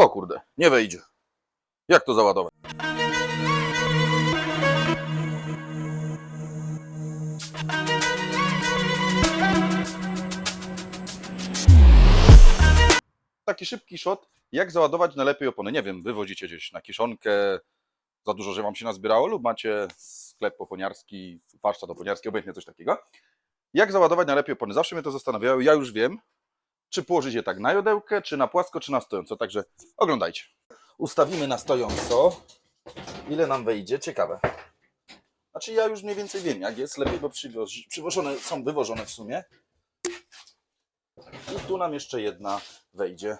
O kurde, nie wejdzie. Jak to załadować? Taki szybki shot, jak załadować najlepiej opony. Nie wiem, wywozicie gdzieś na kiszonkę, za dużo, że wam się nazbierało, lub macie sklep oponiarski, warsztat oponiarski, obojętnie coś takiego. Jak załadować najlepiej opony? Zawsze mnie to zastanawiało. Ja już wiem, czy położyć je tak na jodełkę, czy na płasko, czy na stojąco. Także oglądajcie. Ustawimy na stojąco. Ile nam wejdzie? Ciekawe. Znaczy ja już mniej więcej wiem, jak jest. Lepiej, bo przywożone są wywożone w sumie. I tu nam jeszcze jedna wejdzie.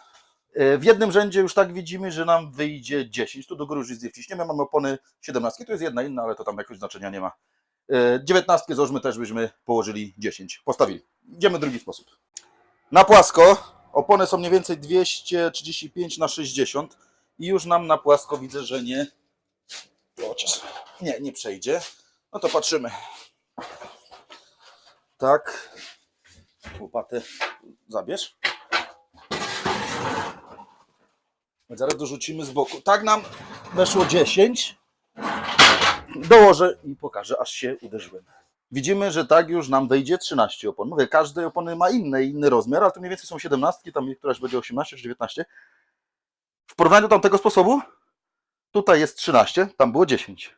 E, W jednym rzędzie już tak widzimy, że nam wyjdzie 10. Tu do góry już nie wciśniemy. Mamy opony 17. Tu jest jedna inna, ale to tam jakoś znaczenia nie ma. E, 19 załóżmy też byśmy położyli 10. Postawili. Idziemy drugi sposób. Na płasko opony są mniej więcej 235 na 60 i już nam na płasko widzę, że nie chociaż nie, nie przejdzie. No to patrzymy. Tak. Łopatę zabierz. Zaraz dorzucimy z boku. Tak nam weszło 10. Dołożę i pokażę, aż się uderzyłem. Widzimy, że tak już nam wejdzie 13 opon. Mówię, każde opony ma inny, inny rozmiar, ale to mniej więcej są 17, tam któraś będzie 18 czy 19. W porównaniu do tamtego sposobu, tutaj jest 13, tam było 10.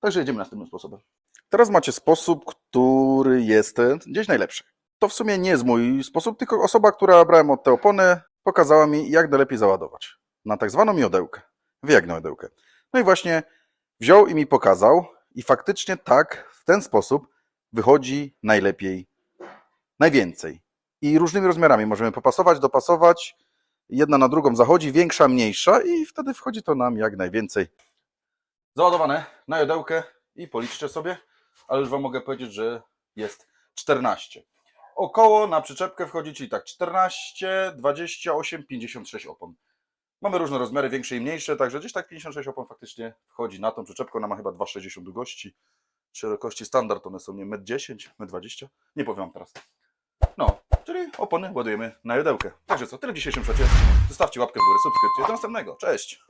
Także jedziemy następnym sposobem. Teraz macie sposób, który jest gdzieś najlepszy. To w sumie nie jest mój sposób, tylko osoba, która brałem od te opony, pokazała mi, jak najlepiej załadować. Na tak zwaną jodełkę. Wyjagną jodełkę. No i właśnie wziął i mi pokazał, i faktycznie tak, w ten sposób wychodzi najlepiej, najwięcej. I różnymi rozmiarami możemy popasować, dopasować. Jedna na drugą zachodzi, większa, mniejsza, i wtedy wchodzi to nam jak najwięcej. Załadowane na jodełkę i policzcie sobie, ale już Wam mogę powiedzieć, że jest 14. Około na przyczepkę wchodzi, czyli tak 14, 28, 56 opon. Mamy różne rozmiary, większe i mniejsze, także gdzieś tak 56 opon faktycznie wchodzi na tą przyczepkę. Ona ma chyba 2,60 długości. Szerokości standard one są nie 1,10 m, 1,20 m. Nie powiem wam teraz. No, czyli opony ładujemy na jodełkę. Także co, tyle w dzisiejszym. Zostawcie łapkę w górę, subskrypcję. Do następnego. Cześć!